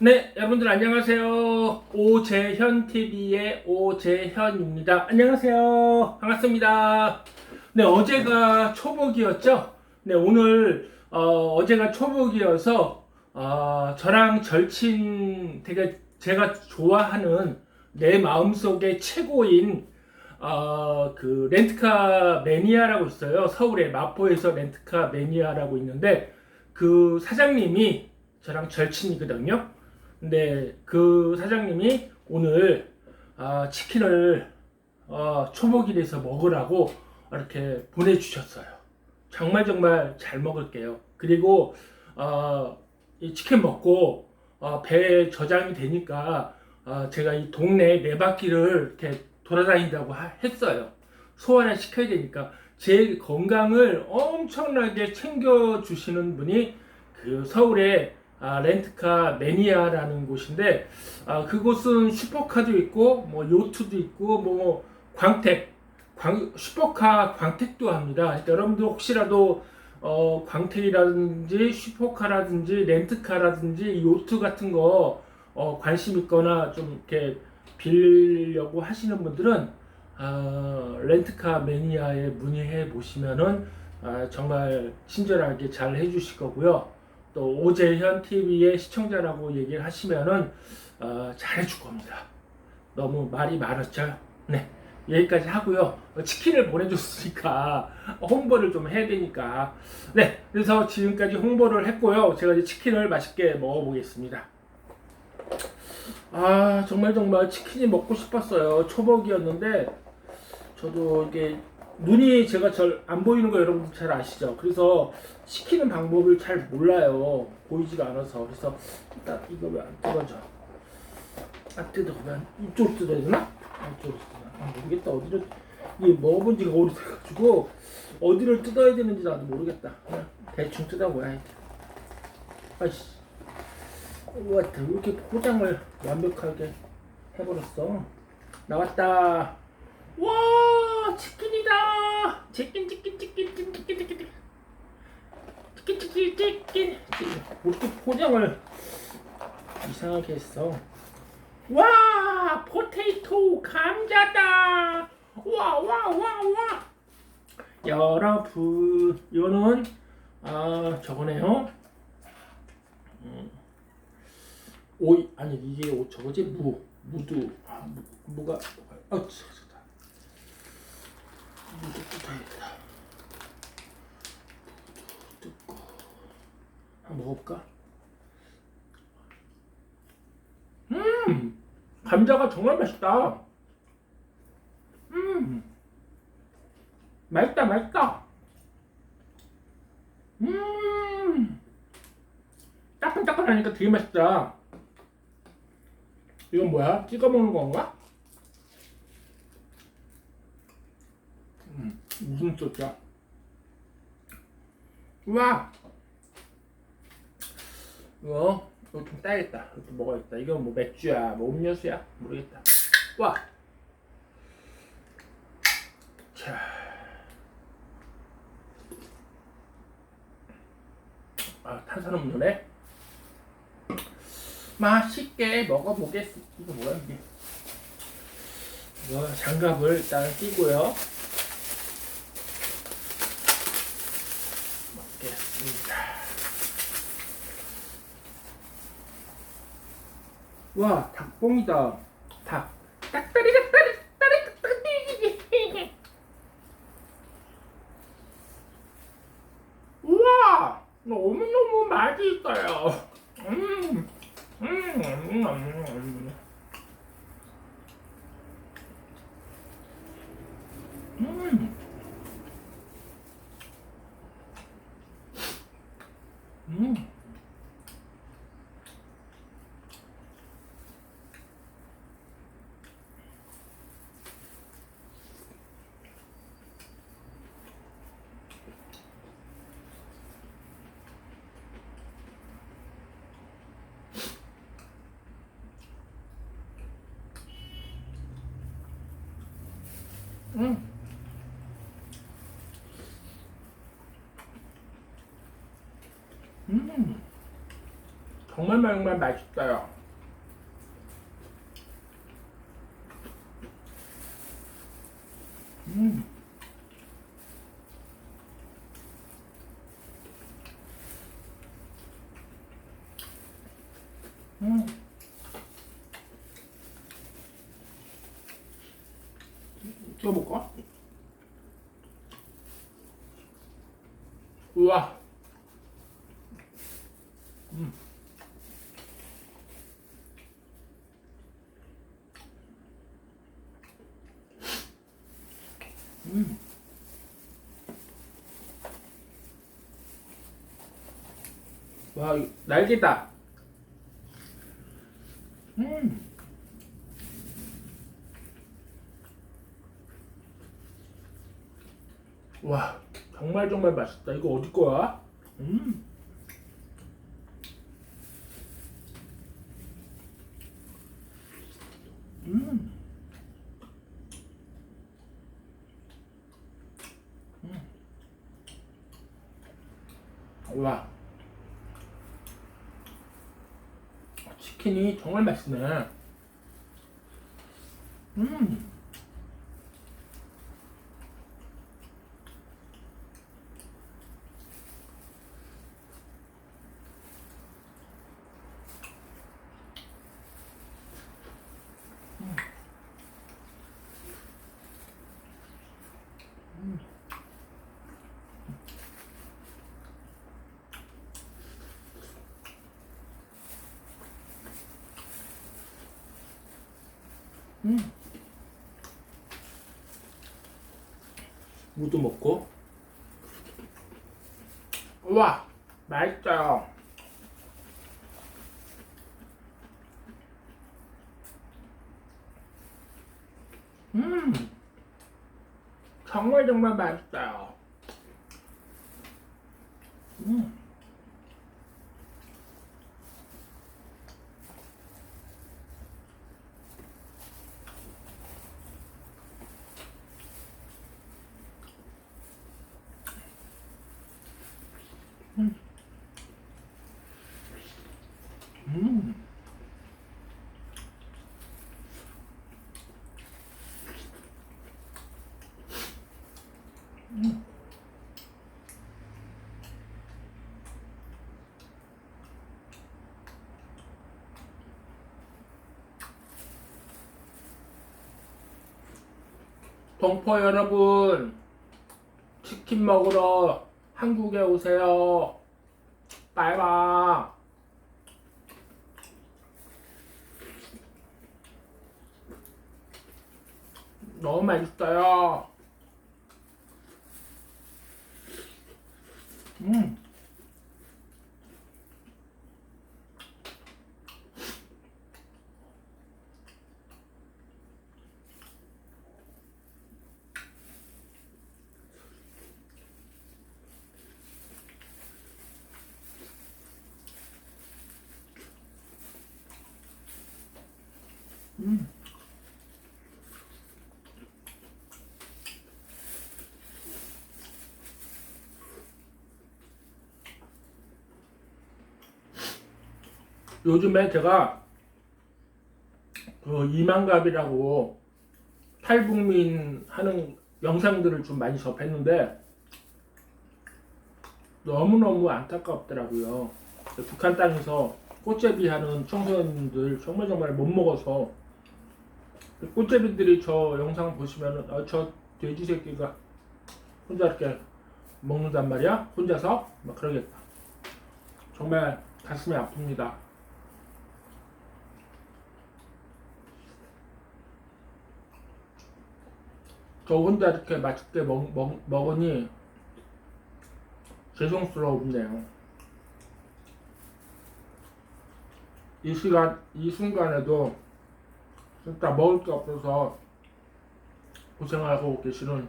네, 여러분들 안녕하세요. 오재현 TV의 오재현입니다. 안녕하세요. 반갑습니다. 네, 어제가 초복이었죠. 네, 오늘 어, 제가 초복이어서 어, 저랑 절친 되게 제가 좋아하는 내 마음속의 최고인 어, 그 렌트카 매니아라고 있어요. 서울에 마포에서 렌트카 매니아라고 있는데 그 사장님이 저랑 절친이거든요. 근데 그 사장님이 오늘 아, 치킨을 어, 초복일에서 먹으라고 이렇게 보내주셨어요. 정말 정말 잘 먹을게요. 그리고 어, 이 치킨 먹고 어, 배에 저장이 되니까 어, 제가 이 동네 네 바퀴를 이렇게 돌아다닌다고 하- 했어요. 소화를 시켜야 되니까 제 건강을 엄청나게 챙겨 주시는 분이 그 서울의 아, 렌트카 매니아라는 곳인데 아, 그곳은 슈퍼카도 있고 뭐 요트도 있고 뭐 광택 광, 슈퍼카 광택도 합니다. 그러니까 여러분들 혹시라도 어, 광택이라든지 슈퍼카라든지 렌트카라든지 요트 같은 거 어, 관심 있거나 좀 이렇게 빌려고 하시는 분들은 아, 렌트카 매니아에 문의해 보시면은 아, 정말 친절하게 잘 해주실 거고요. 또 오재현 TV의 시청자라고 얘기를 하시면은 어, 잘해줄 겁니다. 너무 말이 많았죠. 네 여기까지 하고요. 어, 치킨을 보내줬으니까 홍보를 좀 해야 되니까 네 그래서 지금까지 홍보를 했고요. 제가 이제 치킨을 맛있게 먹어보겠습니다. 아 정말 정말 치킨이 먹고 싶었어요. 초복이었는데 저도 이게 눈이 제가 잘 안 보이는 거 여러분 잘 아시죠? 그래서 시키는 방법을 잘 몰라요. 보이지가 않아서. 그래서 일단 이거 왜 안 뜯어져? 안 뜯어면 이쪽으로 뜯어야 되나? 이쪽으로 뜯어야 아, 모르겠다. 어디를 이게 먹어본 지가 오래돼가지고 어디를 뜯어야 되는지 나도 모르겠다. 그냥 대충 뜯어봐야 돼. 아이씨. 우와, 왜 이렇게 포장을 완벽하게 해버렸어? 나왔다. 와 치킨이다 치킨 치킨 치킨 치킨 치킨 치킨 치킨. 치킨 치킨 뭐 이렇게 포장을 이상하게 했어? 와 포테이토 감자다. 와 와 와 와. 여러분 이거는 아 저거네요. 음. 오이 아니 이게 오, 저거지? 무 무도 아, 무, 무가 아 한번 먹어볼까? 음 감자가 정말 맛있다. 음 맛있다 맛있다. 음 따끈따끈하니까 되게 맛있다. 이건 뭐야? 찍어 먹는 건가? 음, 무슨 소리야? 와! 이거, 이거 좀 따야겠다. 이것도 먹어야겠다. 이건 뭐 맥주야, 뭐 음료수야? 모르겠다. 와! 자. 아, 탄산음료네? 맛있게 먹어보겠습니다. 이거 뭐야, 이게? 이거 장갑을 일단 끼고요. 먹겠습니다. 와, 닭봉이다. 닭. 닭다리, 닭다리, 닭다리, 닭다리. 우와, 너무너무 맛있어요. 음, 음, 음, 음, 음. 음. 음. 음. 음. 정말 정말 맛있어요. 음. 음. 찍어볼까? 우와. 음. 음. 와, 날개다. 음. 와, 정말 정말 맛있다. 이거 어디 거야? 음. 음. 음. 와. 치킨이 정말 맛있네. 음. 음. 무도 먹고. 우와, 맛있어요. 음, 정말 정말 맛있어요. 음. 음. 음. 동포 여러분, 치킨 먹으러 한국에 오세요. 빠이바 너무 맛있어요. 음. 음. 요즘에 제가 그 이만갑이라고 탈북민 하는 영상들을 좀 많이 접했는데 너무너무 안타깝더라고요. 북한 땅에서 꽃제비 하는 청소년들 정말 정말 못 먹어서 꽃제비들이 저 영상 보시면은 아, 저 돼지 새끼가 혼자 이렇게 먹는단 말이야? 혼자서? 막 그러겠다. 정말 가슴이 아픕니다 저 혼자 이렇게 맛있게 먹, 먹, 먹으니 죄송스럽네요 이 시간 이 순간에도 진짜 먹을 게 없어서 고생하고 계시는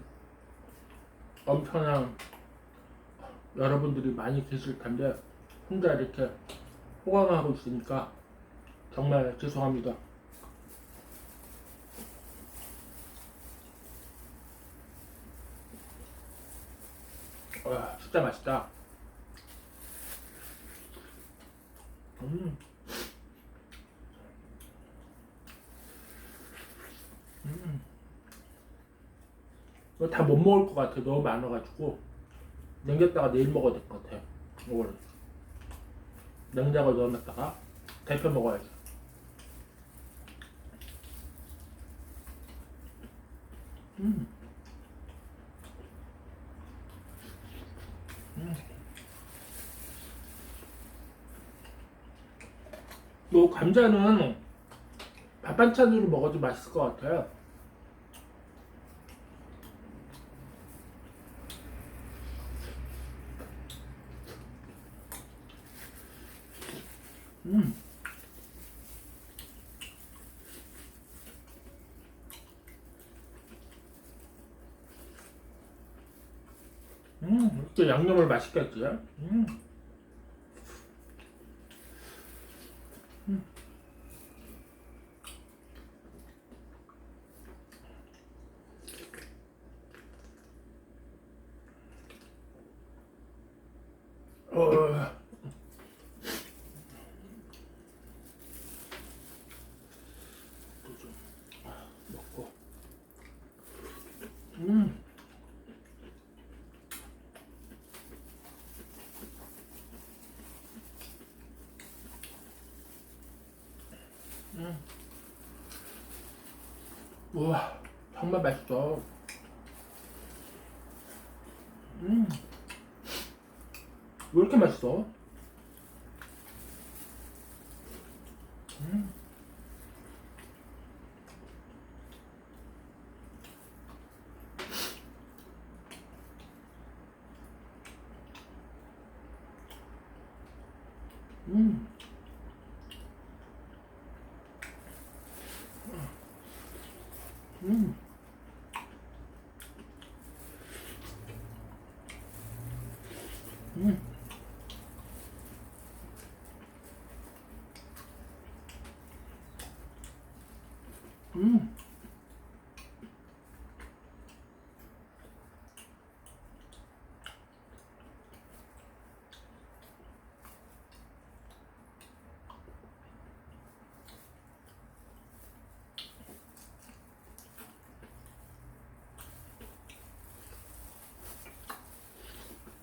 엄청난 여러분들이 많이 계실 텐데 혼자 이렇게 호강하고 있으니까 정말 죄송합니다. 와 진짜 맛있다. 음. 음. 이거 다 못 먹을 것 같아. 너무 많아가지고. 냉겼다가 내일 먹어야 될 것 같아. 이걸 냉장고에 넣어놨다가 데펴 먹어야지. 음. 뭐 감자는 밥 반찬으로 먹어도 맛있을 것 같아요. 음. 음, 이렇게 양념을 맛있게 했지. 음. 어. 또좀 먹고. 음. 음. 우와, 정말 맛있어. 음. 왜 이렇게 맛있어? 음. 음. 음. 음. 음.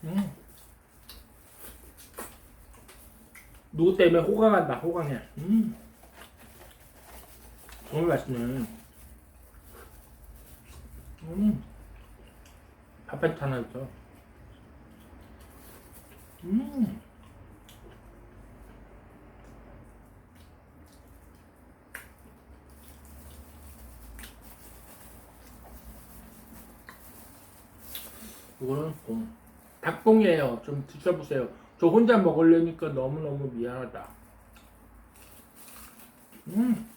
음. 누구 때문에 호강한다, 호강해. 음. 정말 맛있네. 음. 밥반찬 하나 있어. 음. 이거는 공. 닭봉이에요. 좀 드셔보세요. 저 혼자 먹으려니까 너무너무 미안하다. 음.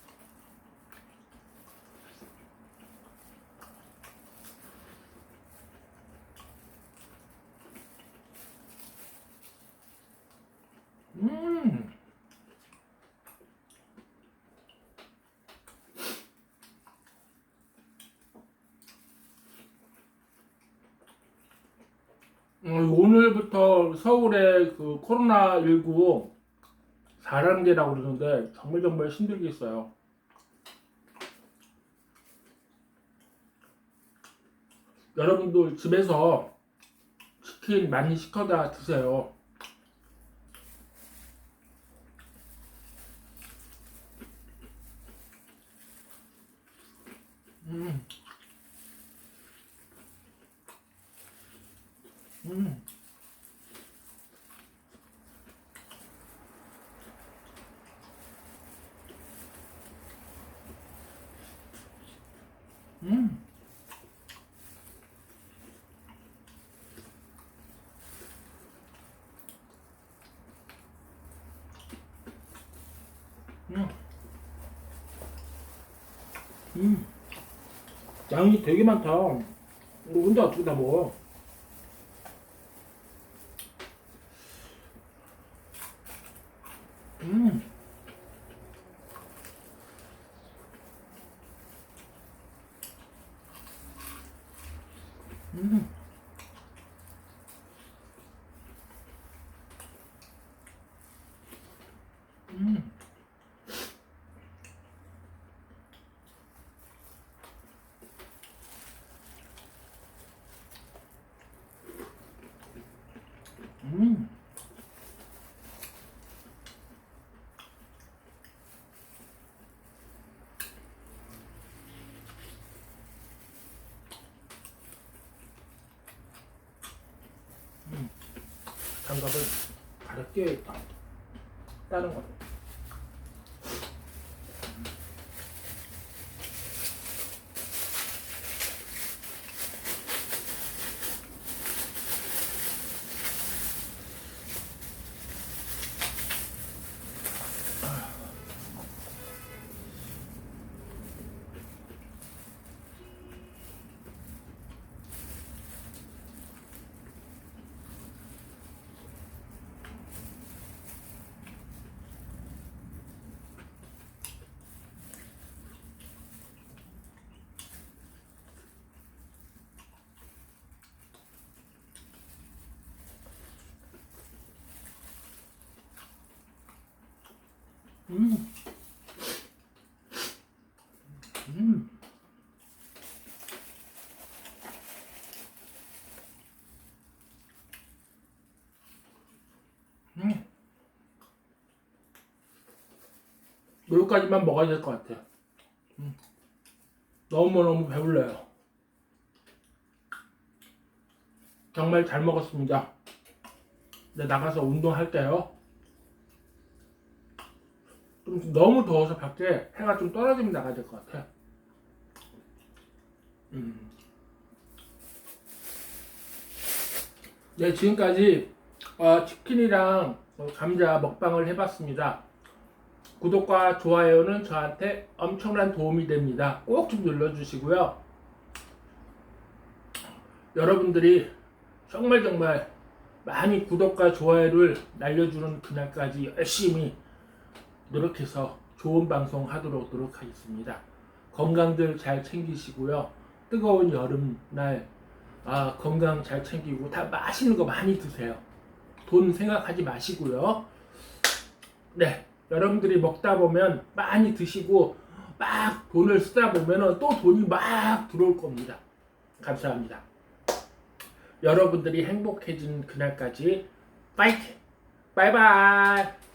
음. 음, 오늘부터 서울에 그 코로나19 4단계라고 그러는데 정말 정말 힘들겠어요. 여러분도 집에서 치킨 많이 시켜다 드세요. 음. 음. 음. 음. 음. 양이 되게 많다. 이거 혼자 어떻게 다 먹어? 음. 음. 음. 음. 장갑을 가려 끼워야겠다. 다른 거. 음. 음. 음. 여기까지만 먹어야 될 것 같아요. 음. 너무너무 배불러요. 정말 잘 먹었습니다. 네, 나가서 운동할게요. 좀 너무 더워서 밖에 해가 좀 떨어지면 나가야 될 것 같아. 음. 네, 지금까지 어, 치킨이랑 어, 감자 먹방을 해봤습니다. 구독과 좋아요는 저한테 엄청난 도움이 됩니다. 꼭 좀 눌러주시고요. 여러분들이 정말 정말 많이 구독과 좋아요를 날려주는 그날까지 열심히 노력해서 좋은 방송 하도록 노력하겠습니다. 건강들 잘 챙기시고요. 뜨거운 여름날 아, 건강 잘 챙기고 다 맛있는 거 많이 드세요. 돈 생각하지 마시고요. 네, 여러분들이 먹다 보면 많이 드시고 막 돈을 쓰다 보면 또 돈이 막 들어올 겁니다. 감사합니다. 여러분들이 행복해진 그날까지 파이팅! 바이바이!